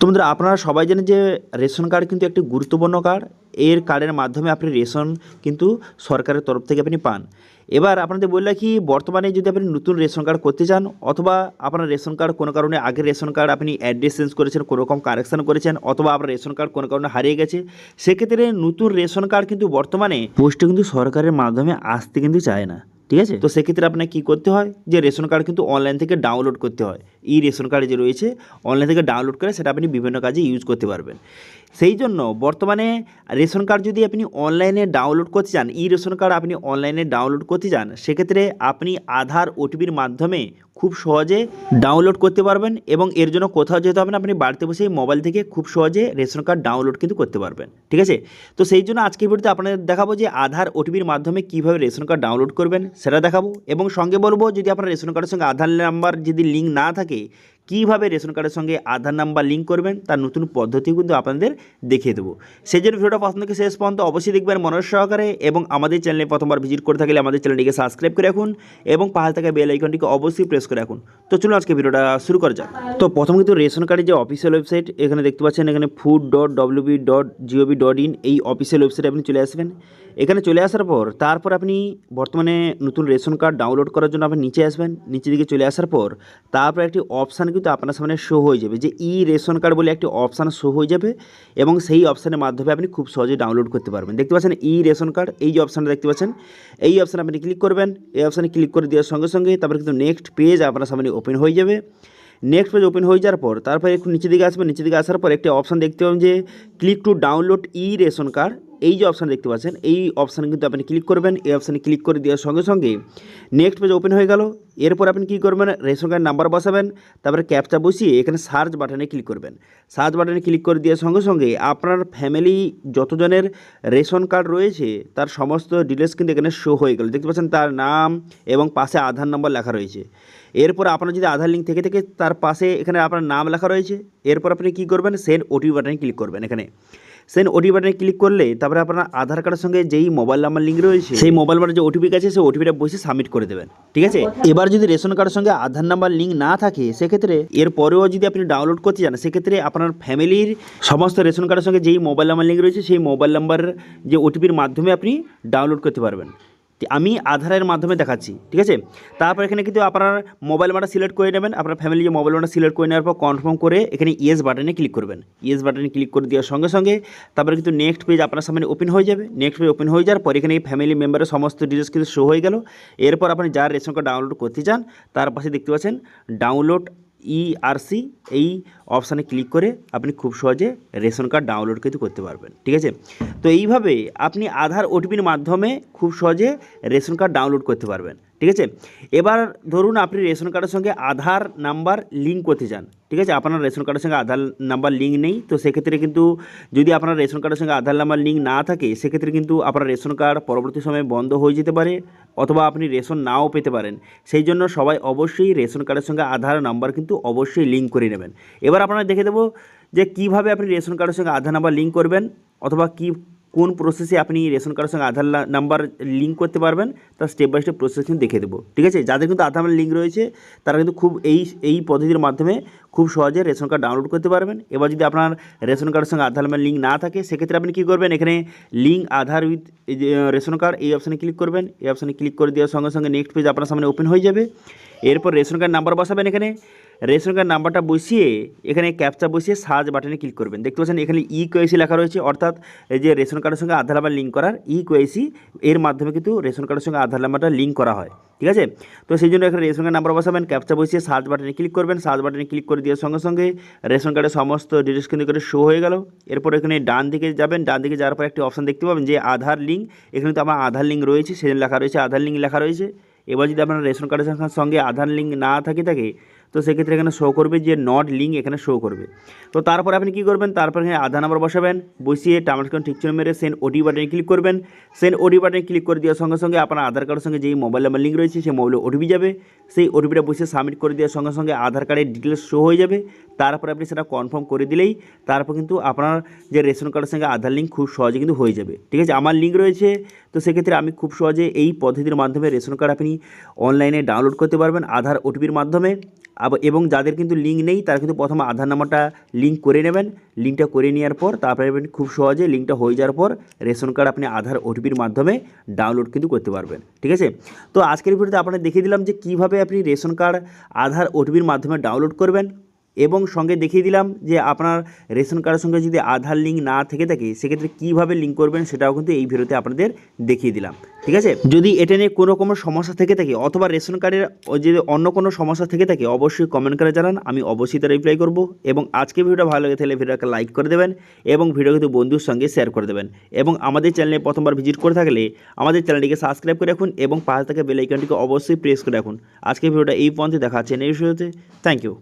তো বন্ধুরা, আপনারা সবাই জানেন যে রেশন কার্ড কিন্তু একটি গুরুত্বপূর্ণ কার্ড। এর কার্ডের মাধ্যমে আপনি রেশন কিন্তু সরকারের তরফ থেকে আপনি পান। এবার আপনাদের বললে কি বর্তমানে যদি আপনি নতুন রেশন কার্ড করতে চান, অথবা আপনার রেশন কার্ড কোনো কারণে আগের রেশন কার্ড আপনি অ্যাড্রেস চেঞ্জ করেছেন, কোনো রকম কারেকশন করেছেন, অথবা আপনার রেশন কার্ড কোনো কারণে হারিয়ে গেছে, সেক্ষেত্রে নতুন রেশন কার্ড কিন্তু বর্তমানে পোস্টে কিন্তু সরকারের মাধ্যমে আসতে কিন্তু চায় না। ঠিক আছে? তো সেক্ষেত্রে আপনাকে কী করতে হয়, যে রেশন কার্ড কিন্তু অনলাইন থেকে ডাউনলোড করতে হয়। ই রেশন কার্ড যে রয়েছে অনলাইন থেকে ডাউনলোড করে সেটা আপনি বিভিন্ন কাজে ইউজ করতে পারবেন। সেই জন্য বর্তমানে রেশন কার্ড যদি আপনি অনলাইনে ডাউনলোড করতে চান, ই রেশন কার্ড আপনি অনলাইনে ডাউনলোড করতে চান, সেক্ষেত্রে আপনি আধার ওটিপির মাধ্যমে খুব সহজে ডাউনলোড করতে পারবেন এবং এর জন্য কোথাও যেতে হবে না, আপনি বাড়িতে বসেই মোবাইল থেকে খুব সহজে রেশন কার্ড ডাউনলোড কিন্তু করতে পারবেন। ঠিক আছে? তো সেই জন্য আজকের ভিডিওতে আপনাদের দেখাবো যে আধার ওটিপির মাধ্যমে কীভাবে রেশন কার্ড ডাউনলোড করবেন, সেটা দেখাবো এবং সঙ্গে বলব যদি আপনার রেশন কার্ডের সঙ্গে আধার নাম্বার যদি লিঙ্ক না থাকে কীভাবে রেশন কার্ডের সঙ্গে আধার নাম্বার লিঙ্ক করবেন, তার নতুন পদ্ধতি কিন্তু আপনাদের দেখিয়ে দেবো। সেই জন্য ভিডিওটা প্রথম থেকে শেষ পর্যন্ত অবশ্যই দেখবেন মনোজ সহকারে এবং আমাদের চ্যানেলে প্রথমবার ভিজিট করে থাকলে আমাদের চ্যানেলটিকে সাবস্ক্রাইব করে রাখুন এবং পাহাড় থাকা বেল আইকনটিকে অবশ্যই প্রেস করে রাখুন। তো চলুন আজকে ভিডিওটা শুরু করা যাক। তো প্রথম কিন্তু রেশন কার্ডের যে অফিসিয়াল ওয়েবসাইট, এখানে দেখতে পাচ্ছেন এখানে food dot WB dot GOB dot in এই অফিসিয়াল ওয়েবসাইটে আপনি চলে আসবেন। এখানে চলে আসার পর, তারপর আপনি বর্তমানে নতুন রেশন কার্ড ডাউনলোড করার জন্য আপনি নিচে আসবেন। নিচে দিকে চলে আসার পর, তারপর একটি অপশান কিন্তু আপনার সামনে শো হয়ে যাবে যে ই রেশন কার্ড বলে একটি অপশান শো হয়ে যাবে এবং সেই অপশানের মাধ্যমে আপনি খুব সহজে ডাউনলোড করতে পারবেন। দেখতে পাচ্ছেন ই রেশন কার্ড এই যে অপশানটা দেখতে পাচ্ছেন, এই অপশানে আপনি ক্লিক করবেন। এই অপশানে ক্লিক করে দেওয়ার সঙ্গে সঙ্গে তারপরে কিন্তু নেক্সট পেজ আপনার সামনে ওপেন হয়ে যাবে। নেক্সট পেজ ওপেন হয়ে যাওয়ার পর, তারপরে একটু নিচের দিকে আসবেন। নিচের দিকে আসার পর একটি অপশান দেখতে পাবেন যে click to download e ration card এই যে অপশান দেখতে পাচ্ছেন, এই অপশানে কিন্তু আপনি ক্লিক করবেন, এই অপশানে ক্লিক করে দেওয়ার সঙ্গে সঙ্গে নেক্সট পেজ ওপেন হয়ে গেল। এরপর আপনি কী করবেন রেশন কার্ড নাম্বার বসাবেন, তারপরে ক্যাপচা বসিয়ে এখানে সার্চ বাটনে ক্লিক করবেন। সার্চ বাটনে ক্লিক করে দেওয়ার সঙ্গে সঙ্গে আপনার ফ্যামিলি যতজনের রেশন কার্ড রয়েছে, তার সমস্ত ডিটেলস কিন্তু এখানে শো হয়ে গেল। দেখতে পাচ্ছেন তার নাম এবং পাশে আধার নম্বর লেখা রয়েছে। এরপর আপনার যদি আধার লিঙ্ক থেকে থেকে, তার পাশে এখানে আপনার নাম লেখা রয়েছে। এরপর আপনি কী করবেন সেন্ড ওটিপি বাটনে ক্লিক করবেন এখানে। সেন্ড ওটিপি বাটনে ক্লিক করলে তারপরে আপনার আধার কার্ডের সঙ্গে যেই মোবাইল নাম্বার লিঙ্ক রয়েছে, সেই মোবাইল নাম্বার যে ওটিপি আছে সেই ওটিপিটা বসে সাবমিট করে দেবেন। ঠিক আছে? এবার যদি রেশন কার্ডের সঙ্গে আধার নাম্বার লিঙ্ক না থাকে, সেক্ষেত্রে এরপরেও যদি আপনি ডাউনলোড করতে চান, সেক্ষেত্রে আপনার ফ্যামিলির সমস্ত রেশন কার্ডের সঙ্গে যেই মোবাইল নাম্বার লিঙ্ক রয়েছে, সেই মোবাইল নাম্বার যে ওটিপির মাধ্যমে আপনি ডাউনলোড করতে পারবেন। আমি আধারের মাধ্যমে দেখাচ্ছি, ঠিক আছে? তারপর এখানে কিন্তু আপনার মোবাইল নাম্বারটা সিলেক্ট করে নেবেন, আপনার ফ্যামিলি যে মোবাইল নাম্বারটা সিলেক্ট করে নেওয়ার পর কনফার্ম করে এখানে ইয়েস বাটনে ক্লিক করবেন। ইয়েস বাটনে ক্লিক করে দেওয়ার সঙ্গে সঙ্গে তারপরে কিন্তু নেক্সট পেজ আপনার সামনে ওপেন হয়ে যাবে। নেক্সট পেজ ওপেন হয়ে যাওয়ার পর এখানে ফ্যামিলি মেম্বারের সমস্ত ডিটেলস কিন্তু শো হয়ে গেল। এরপর আপনি যার রেশন কার্ড ডাউনলোড করতে চান, তার পাশে দেখতে পাচ্ছেন ডাউনলোড ইআরসি এই অপশানে ক্লিক করে আপনি খুব সহজে রেশন কার্ড ডাউনলোড কিন্তু করতে পারবেন, ঠিক আছে? তো এইভাবে আপনি আধার ওটিপির মাধ্যমে খুব সহজে রেশন কার্ড ডাউনলোড করতে পারবেন, ঠিক আছে? এবার ধরুন আপনি রেশন কার্ডের সঙ্গে আধার নাম্বার লিঙ্ক করতে চান, ঠিক আছে? আপনার রেশন কার্ডের সঙ্গে আধার নাম্বার লিঙ্ক নেই, তো সেক্ষেত্রে কিন্তু যদি আপনার রেশন কার্ডের সঙ্গে আধার নাম্বার লিঙ্ক না থাকে, সেক্ষেত্রে কিন্তু আপনার রেশন কার্ড পরবর্তী সময়ে বন্ধ হয়ে যেতে পারে অথবা আপনি রেশন নাও পেতে পারেন। সেই জন্য সবাই অবশ্যই রেশন কার্ডের সঙ্গে আধার নাম্বার কিন্তু অবশ্যই লিঙ্ক করে নেবেন। এবার আপনারা দেখে দেবো যে কীভাবে আপনি রেশন কার্ডের সঙ্গে আধার নাম্বার লিঙ্ক করবেন অথবা কী, কোন প্রসেসে আপনি রেশন কার্ডের সঙ্গে আধার নাম্বার লিঙ্ক করতে পারবেন তার স্টেপ বাই স্টেপ প্রসেস কিন্তু দেখে দেবো। ঠিক আছে? যাদের কিন্তু আধার লিঙ্ক রয়েছে, তারা কিন্তু খুব এই এই পদ্ধতির মাধ্যমে খুব সহজে রেশন কার্ড ডাউনলোড করতে পারবেন। এবার যদি আপনার রেশন কার্ডের সঙ্গে আধার নাম্বার লিঙ্ক না থাকে, সেক্ষেত্রে আপনি কী করবেন? এখানে link Aadhaar with ration card, এই অপশানে ক্লিক করবেন। এই অপশানে ক্লিক করে দেওয়ার সঙ্গে সঙ্গে নেক্সট পেজ আপনার সামনে ওপেন হয়ে যাবে। এরপর রেশন কার্ড নাম্বার বসাবেন এখানে। রেশন কার্ড নাম্বারটা বসিয়ে এখানে ক্যাপচা বসিয়ে সার্চ বাটনে ক্লিক করবেন। দেখতে পাচ্ছেন এখানে ই কোয়েসি লেখা রয়েছে, অর্থাৎ এই যে রেশন কার্ডের সঙ্গে আধার নাম্বার লিঙ্ক করার ই কোয়েসি এর মাধ্যমে কিন্তু রেশন কার্ডের সঙ্গে আধার নাম্বারটা লিঙ্ক করা হয়, ঠিক আছে? তো সেই জন্য এখানে রেশন কার্ড নাম্বার বসাবেন ক্যাপচা বসিয়ে সার্চ বাটনে ক্লিক করবেন সার্চ বাটনে ক্লিক করে দেওয়ার সঙ্গে সঙ্গে রেশন কার্ডের সমস্ত ডিটেলস কিন্তু এখানে শো হয়ে গেল। এরপর এখানে ডান দিকে যাবেন, ডান দিকে যাওয়ার পর একটি অপশান দেখতে পাবেন যে আধার লিঙ্ক এখানে তো আমার আধার লিঙ্ক রয়েছে, সেখানে লেখা রয়েছে আধার লিঙ্ক লেখা রয়েছে। এবার যদি আপনার রেশন কার্ডের সঙ্গে আধার লিঙ্ক না থাকে থাকে তো সেক্ষেত্রে এখানে শো করবে যে নট লিঙ্ক এখানে শো করবে। তো তারপর আপনি কী করবেন? তারপর এখানে আধার নাম্বার বসাবেন, বসিয়ে টামাটকন ঠিক ছিল মেরে সেন্ড ওটি বাটনে ক্লিক করবেন। সেন্ড ওটি বাটনে ক্লিক করে দেওয়ার সঙ্গে সঙ্গে আপনার আধার কার্ডের সঙ্গে যেই মোবাইল নাম্বার লিঙ্ক রয়েছে, সেই মোবাইলে ওটিপি যাবে। সেই ওটিপিটা বসে সাবমিট করে দেওয়ার সঙ্গে সঙ্গে আধার কার্ডের ডিটেলস শো হয়ে যাবে। তারপর আপনি সেটা কনফার্ম করে দিলেই তারপর কিন্তু আপনার যে রেশন কার্ডের সঙ্গে আধার লিঙ্ক খুব সহজে কিন্তু হয়ে যাবে। ঠিক আছে? আমার লিঙ্ক রয়েছে, তো সেক্ষেত্রে আমি খুব সহজে এই পদ্ধতির মাধ্যমে রেশন কার্ড আপনি অনলাইনে ডাউনলোড করতে পারবেন, আধার ওটিপির মাধ্যমে। এবং যাদের কিন্তু লিঙ্ক নেই, তারা কিন্তু প্রথমে আধার নাম্বারটা লিঙ্ক করে নেবেন। লিঙ্কটা করে নেওয়ার পর তারপরে খুব সহজে লিঙ্কটা হয়ে যাওয়ার পর রেশন কার্ড আপনি আধার ওটিপির মাধ্যমে ডাউনলোড কিন্তু করতে পারবেন, ঠিক আছে? তো আজকের ভিডিওতে আপনাদের দেখিয়ে দিলাম যে কীভাবে আপনি রেশন কার্ড আধার ওটিপির মাধ্যমে ডাউনলোড করবেন। এবং সঙ্গে দেখিয়ে দিলাম যে আপনার রেশন কার্ডের সঙ্গে যদি আধার লিঙ্ক না থেকে থাকে, সেক্ষেত্রে কীভাবে লিঙ্ক করবেন সেটাও কিন্তু এই ভিডিওতে আপনাদের দেখিয়ে দিলাম। ঠিক আছে? যদি এটা নিয়ে কোনো রকম সমস্যা থেকে থাকে অথবা রেশন কার্ডের যদি অন্য কোনো সমস্যা থেকে থাকে, অবশ্যই কমেন্ট করে জানান, আমি অবশ্যই তার রিপ্লাই করব এবং আজকে ভিডিওটা ভালো লাগে তাহলে ভিডিওটাকে লাইক করে দেবেন এবং ভিডিও কিন্তু বন্ধুর সঙ্গে শেয়ার করে দেবেন এবং আমাদের চ্যানেলে প্রথমবার ভিজিট করে থাকলে আমাদের চ্যানেলটিকে সাবস্ক্রাইব করে রাখুন এবং পাশে থাকা বেল আইকনটিকে অবশ্যই প্রেস করে রাখুন। আজকে ভিডিওটা এই পর্যন্ত দেখা হচ্ছে নেক্সট ভিডিওতে থ্যাংক ইউ